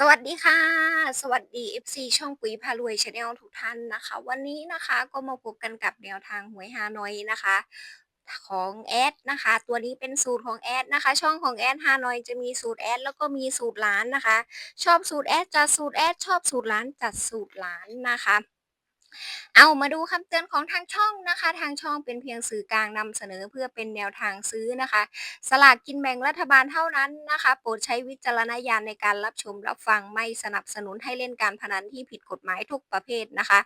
สวัสดีค่ะ สวัสดี FC ช่องปุ๋ยพารวยชาแนลทุกท่านนะคะ วันนี้นะคะก็มาพบกันกับแนวทางหวยฮานอยนะคะ ของแอดนะคะ ตัวนี้เป็นสูตรของแอดนะคะ ช่องของแอดฮานอยจะมีสูตรแอดแล้วก็มีสูตรล้านนะคะ ชอบสูตรแอดจัดสูตรแอดชอบสูตรล้านจัดสูตรล้านนะคะ เอามาดูคำเตือนของทางช่องนะคะ ทางช่องเป็นเพียงสื่อกลางนำเสนอเพื่อเป็นแนวทางซื้อนะคะ สลากกินแบ่งรัฐบาลเท่านั้นนะคะ โปรดใช้วิจารณญาณในการรับชมรับฟังไม่สนับสนุนให้เล่นการพนันที่ผิดกฎหมายทุกประเภทนะคะ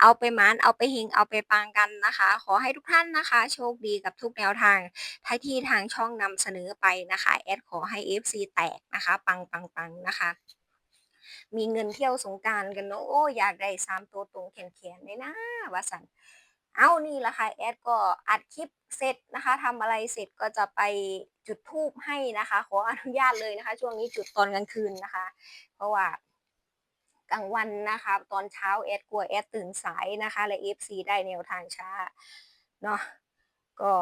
เอาไปหมานเอาไปหิงเอาไปปางกันนะคะ ขอให้ทุกท่านนะคะ โชคดีกับทุกแนวทางท้ายที่ทางช่องนำเสนอไปนะคะแอดขอให้ FC แตกนะคะ ปังปังปังนะคะ มีเงินเที่ยวสงการกันเนาะโอ้อยากได้สามตัวตรงแขนๆเลยนะว่าสันเอานี่ละค่ะแอดก็อัดคลิปเสร็จนะคะทำอะไรเสร็จก็จะไปจุดธูปให้นะคะ ขออนุญาตเลยนะคะ ช่วงนี้จุดตอนกลางคืนนะคะ เพราะว่ากลางวันนะคะ ตอนเช้าแอดกลัวแอดตื่นสายนะคะ และ FC ได้แนวทางช้าเนาะก็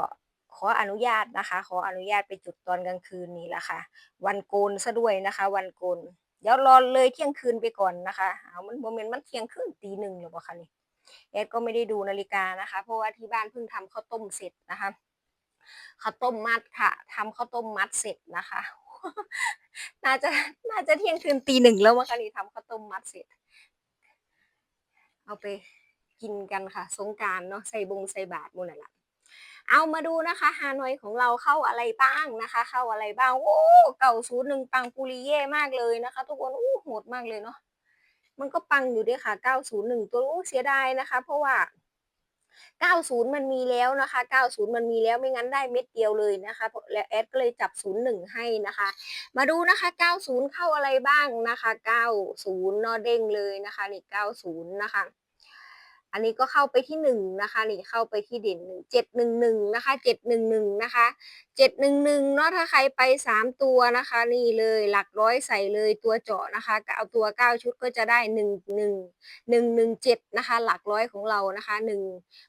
ขออนุญาตนะคะ ขออนุญาตไปจุดตอนกลางคืนนี้ละค่ะ วันโกนซะด้วยนะคะ วันโกน เดี๋ยวรอเลยเที่ยงคืนไปก่อนนะคะเอามันโมเมนต์มันเที่ยงคืนตีหนึ่งหรือเปล่าคะนี่แอดก็ไม่ได้ดูนาฬิกานะคะ เพราะว่าที่บ้านเพิ่งทำข้าวต้มเสร็จนะคะข้าวต้มมัดค่ะทำข้าวต้มมัดเสร็จนะคะ น่าจะน่าจะเที่ยงคืนตีหนึ่งแล้วมั้งคะนี่ทำข้าวต้มมัดเสร็จ เอาไปกินกันค่ะ สงการเนาะใส่บงใส่บาทมูนั่นแหละ เอามาดูนะคะฮานอยของเราเข้าอะไรบ้างนะคะ เข้าอะไรบ้างโอ้เก่าศูนย์หนึ่งปังปุริเย่มากเลยนะคะ ทุกคนโอ้โหดมากเลยเนาะมันก็ปังอยู่ด้วยค่ะเก้าศูนย์หนึ่งตัวโอ้เสียดายนะคะ เพราะว่าเก้าศูนย์มันมีแล้วนะคะเก้าศูนย์มันมีแล้วไม่งั้นได้เม็ดเดียวเลยนะคะแล้วแอดก็เลยจับศูนย์หนึ่งให้นะคะ มาดูนะคะเก้าศูนย์เข้าอะไรบ้างนะคะเก้าศูนย์นอเด้งเลยนะคะนี่เก้าศูนย์นะคะ อันนี้ก็เข้าไปที่หนึ่งนะคะนี่เข้าไปที่เด่นหนึ่งเจ็ดหนึ่งหนึ่งนะคะเจ็ดหนึ่งหนึ่งนะคะเจ็ดหนึ่งหนึ่งเนาะถ้าใครไปสามตัวนะคะ นี่เลยหลักร้อยใส่เลยตัวเจาะนะคะเอาตัวเก้าชุดก็จะได้หนึ่งหนึ่งหนึ่งหนึ่งเจ็ดนะคะ หลักร้อยของเรานะคะหนึ่ง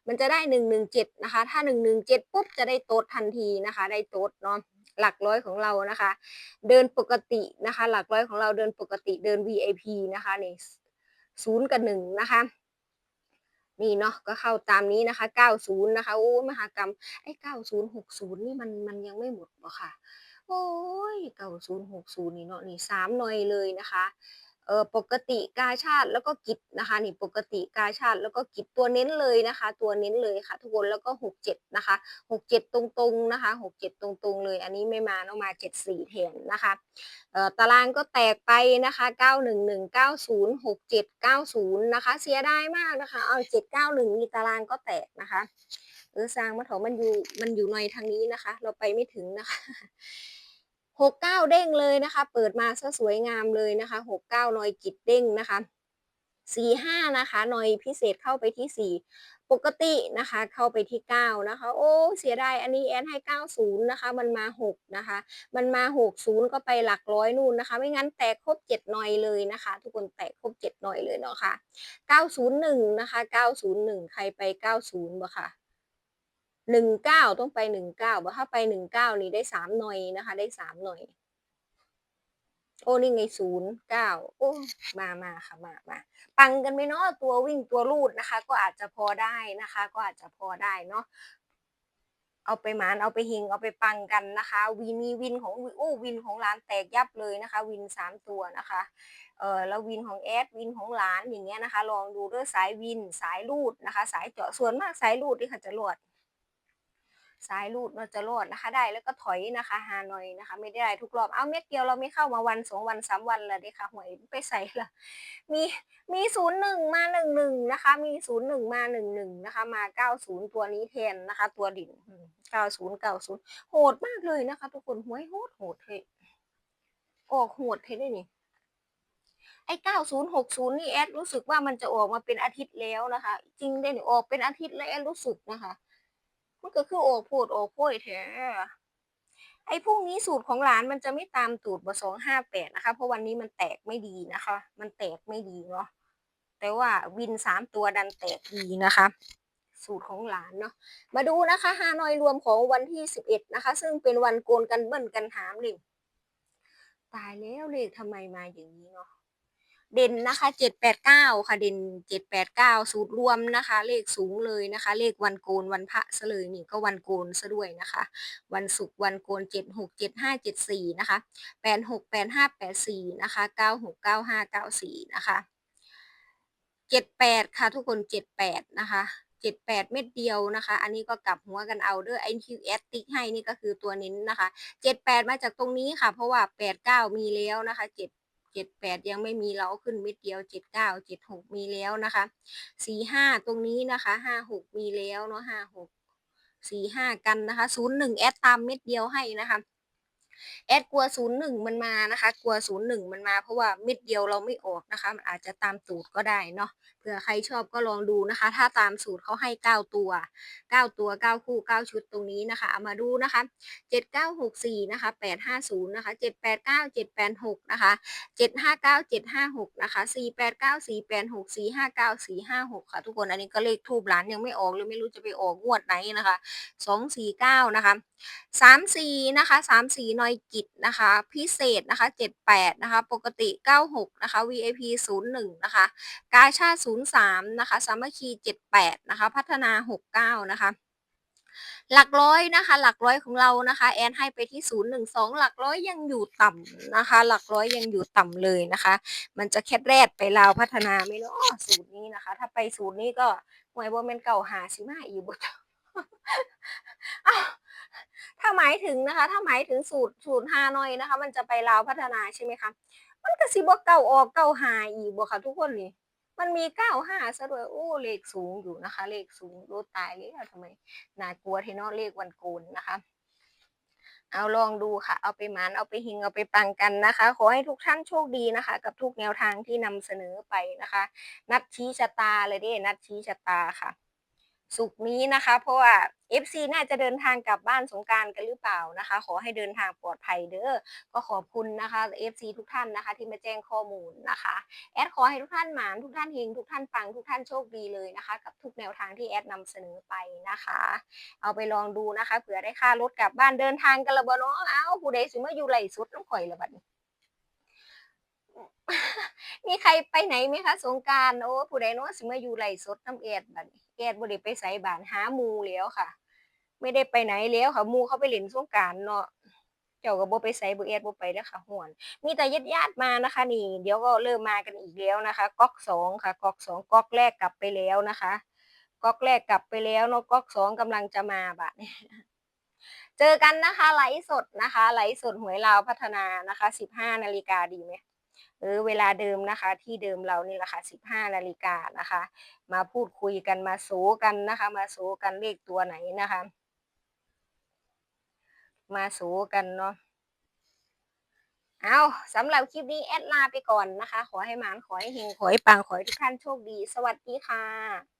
มันจะได้หนึ่งหนึ่งเจ็ดนะคะ ถ้าหนึ่งหนึ่งเจ็ดปุ๊บจะได้โต๊ดทันทีนะคะ ได้โต๊ดเนาะหลักร้อยของเรานะคะ เดินปกตินะคะ หลักร้อยของเราเดินปกติเดิน VIP นะคะนี่ศูนย์กับหนึ่งนะคะ นี่เนาะก็เข้าตามนี้นะคะ 90 นะคะโอ้มหากรรมไอ้90 60 นี่มันมันยังไม่หมดหรอค่ะ โอ้ย90 60 นี่เนาะนี่3หน่อยเลยนะคะ เออปกติกาชาติแล้วก็กิจนะคะนี่ปกติกาชาติแล้วก็กิจตัวเน้นเลยนะคะ ตัวเน้นเลยค่ะ ทุกคนแล้วก็หกเจ็ดนะคะหกเจ็ดตรงๆนะคะหกเจ็ดตรงๆเลย อันนี้ไม่มาเนาะมาเจ็ดสี่แทนนะคะเอ่อตารางก็แตกไปนะคะเก้าหนึ่งหนึ่งเก้าศูนย์หกเจ็ดเก้าศูนย์นะคะ เสียดายมากนะคะ เอาเจ็ดเก้าหนึ่งมีตารางก็แตกนะคะเออสร้างมาเถอะมันอยู่มันอยู่ในทางนี้นะคะ เราไปไม่ถึงนะคะ หกเก้าเด้งเลยนะคะ เปิดมาซะสวยงามเลยนะคะหกเก้านอยกิจเด้งนะคะสี่ห้านะคะนอยพิเศษเข้าไปที่สี่ปกตินะคะ เข้าไปที่เก้านะคะ โอ้ เสียดายอันนี้แอนให้เก้าศูนย์นะคะ มันมาหกนะคะ มันมาหกศูนย์ก็ไปหลักร้อยนู่นนะคะ ไม่งั้นแตกครบเจ็ดหน่อยเลยนะคะ ทุกคนแตกครบเจ็ดหน่อยเลยเนาะค่ะเก้าศูนย์หนึ่งนะคะเก้าศูนย์หนึ่งใครไปเก้าศูนย์บ่ค่ะ หนึ่งเก้าต้องไปหนึ่งเก้าบ่ถ้าไปหนึ่งเก้านี่ได้สามหน่อยนะคะ ได้สามหน่อย โอ้นี่ไงศูนย์เก้าโอ้มามาค่ะมามาปังกันไหมเนาะตัววิ่งตัวลูดนะคะ ก็อาจจะพอได้นะคะ ก็อาจจะพอได้เนาะเอาไปหมานเอาไปเฮงเอาไปปังกันนะคะ วินมีวินของโอ้วินของร้านแตกยับเลยนะคะ วินสามตัวนะคะเออแล้ววินของแอดวินของหลานอย่างเงี้ยนะคะ ลองดูด้วยสายวินสายลูดนะคะ สายเจาะส่วนมากสายลูดที่ค่ะจะรวด สายรูดเราจะรอดนะคะได้แล้วก็ถอยนะคะฮาหน่อยนะคะ ไม่ได้ทุกรอบเอาเม็ดเดียวเราไม่เข้ามาวันสองวันสามวันแล้วเด้ค่ะหวยไปใส่ละมีมีศูนย์หนึ่งมาหนึ่งหนึ่งนะคะ มีศูนย์หนึ่งมาหนึ่งหนึ่งนะคะ มาเก้าศูนย์ตัวนี้แทนนะคะ ตัวดิ่นเก้าศูนย์เก้าศูนย์โหดมากเลยนะคะ ทุกคนหวยโหดโหดเทออกโหดเทได้นี่ไอ้เก้าศูนย์หกศูนย์นี่แอดรู้สึกว่ามันจะออกมาเป็นอาทิตย์แล้วนะคะ จริงได้นี่ออกเป็นอาทิตย์แล้วแอดรู้สึกนะคะ มันก็คือโอกพูดโอกโพยแท้ไอ้พวกนี้สูตรของหลานมันจะไม่ตามตูดบสองห้าแปดนะคะ เพราะวันนี้มันแตกไม่ดีนะคะ มันแตกไม่ดีเนาะแต่ว่าวินสามตัวดันแตกดีนะคะ สูตรของหลานเนาะมาดูนะคะฮานอยรวมของวันที่สิบเอ็ดนะคะ ซึ่งเป็นวันโกนกันเบิ้ลกันหามเลยตายแล้วเลขทำไมมาอย่างนี้เนาะ เด่นนะคะเจ็ดแปดเก้าค่ะเด่นเจ็ดแปดเก้าสูตรรวมนะคะ เลขสูงเลยนะคะ เลขวันโกนวันพระซะเลยนี่ก็วันโกนซะด้วยนะคะ วันศุกร์วันโกนเจ็ดหกเจ็ดห้าเจ็ดสี่นะคะแปดหกแปดห้าแปดสี่นะคะเก้าหกเก้าห้าเก้าสี่นะคะเจ็ดแปดค่ะทุกคนเจ็ดแปดนะคะเจ็ดแปดเม็ดเดียวนะคะ อันนี้ก็กลับหัวกันเอาเด้อไอคิวเอสติ๊กให้นี่ก็คือตัวเน้นนะคะเจ็ดแปดมาจากตรงนี้ค่ะ เพราะว่าแปดเก้ามีแล้วนะคะเจ็ด เจ็ดแปดยังไม่มีเราขึ้นเม็ดเดียวเจ็ดเก้าเจ็ดหกมีแล้วนะคะสี่ห้าตรงนี้นะคะห้าหกมีแล้วเนาะห้าหกสี่ห้ากันนะคะศูนย์หนึ่งแอดตามเม็ดเดียวให้นะคะ แอดกลัวศูนย์หนึ่งมันมานะคะ กลัวศูนย์หนึ่งมันมา เพราะว่าม็ดเดียวเราไม่ออกนะคะ มันอาจจะตามตูดก็ได้เนาะเผื่อใครชอบก็ลองดูนะคะ ถ้าตามสูตรเขาให้เก้าตัวเก้าตัวเก้าคู่เก้าชุดตรงนี้นะคะเอามาดูนะคะเจ็ดเก้าหกสี่นะคะแปดห้าศูนย์นะคะเจ็ดแปดเก้าเจ็ดแปดหกนะคะเจ็ดห้าเก้าเจ็ดห้าหกนะคะสี่แปดเก้าสี่แปดหกสี่ห้าเก้าสี่ห้าหกค่ะ ทุกคนอันนี้ก็เลขทูบหลานยังไม่ออกเลยไม่รู้จะไปออกงวดไหนนะคะสองสี่เก้านะคะสามสี่นะคะสามสี่หน่อยกิจนะคะ พิเศษนะคะเจ็ดแปดนะคะ ปกติเก้าหกนะคะ VIP ศูนย์หนึ่งนะคะ กาชาติศูนย์สามนะคะ สามัคคีเจ็ดแปดนะคะ พัฒนาหกเก้านะคะหลักร้อยนะคะ หลักร้อยของเรานะคะ แอนให้ไปที่ศูนย์หนึ่งสองหลักร้อยยังอยู่ต่ำนะคะ หลักร้อยยังอยู่ต่ำเลยนะคะ มันจะแค่แรดไปลาวพัฒนาไม่รู้สูตรนี้นะคะ ถ้าไปสูตรนี้ก็หวยบอมเมนเก่าหาสิมาอีกบท ถ้าหมายถึงนะคะ ถ้าหมายถึงสูตรสูตรฮานอยนะคะ มันจะไปลาวพัฒนาใช่ไหมคะมันก็สิบ่เก่าออกเก่าหาอีกบ่ค่ะทุกคนนี่มันมีเก้าห้าซะด้วยโอ้เลขสูงอยู่นะคะ เลขสูงรู้ตายเลยอะทำไมน่ากลัวเทนอเลขวันโกนนะคะ เอาลองดูค่ะ เอาไปหมานเอาไปหิงเอาไปปังกันนะคะ ขอให้ทุกท่านโชคดีนะคะ กับทุกแนวทางที่นำเสนอไปนะคะ นัดชี้ชะตาเลยด้นัดชี้ชะตาค่ะ สุกนี้นะคะ เพราะว่า FC น่าจะเดินทางกลับบ้านสงการกันหรือเปล่านะคะ ขอให้เดินทางปลอดภัยเด้อก็ขอบคุณนะคะ FC ทุกท่านนะคะ ที่มาแจ้งข้อมูลนะคะแอดขอให้ทุกท่านหมานทุกท่านเฮงทุกท่านปังทุกท่านโชคดีเลยนะคะ กับทุกแนวทางที่แอดนำเสนอไปนะคะ เอาไปลองดูนะคะเผื่อได้ค่ารถกลับบ้านเดินทางกันละบ่เนาะเอ้าผู้ใดสิมาอยู่ไหลสุดน้ำข่อยละบัดนี้ มีใครไปไหนไหมคะ สงการโอ้ผู้ใดเนาะสิมาอยู่ไหลสดน้ำแอดบัดนี้แอดบ่ได้ไปไสบ้านหาหมูแล้วค่ะ ไม่ได้ไปไหนแล้วค่ะหมูเขาไปเล่นสงกานต์เนาะเจ้าก็บ่ไปไสบ่แอดบ่ไปเด้อค่ะฮ้วน มีแต่ญาติๆมานะคะ นี่ เดี๋ยวก็เริ่มมากันอีกแล้วนะคะก๊อกสองค่ะก๊อกสองก๊อกแรกกลับไปแล้วนะคะก๊อกแรกกลับไปแล้วเนาะก๊อกสองกำลังจะมาบัดนี้เจอกันนะคะไลฟ์สดนะคะไลฟ์สดหวยลาวพัฒนานะคะ 15 นาฬิกาดีไหม เออเวลาเดิมนะคะที่เดิมเรานี่แหละค่ะ15 นาฬิกานะคะ มาพูดคุยกันมาโซกันนะคะ มาโซกันเลขตัวไหนนะคะ มาโซกันเนาะเอาสำหรับคลิปนี้แอดลาไปก่อนนะคะ ขอให้หมานขอให้เฮงขอให้ปังขอให้ทุกท่านโชคดี สวัสดีค่ะ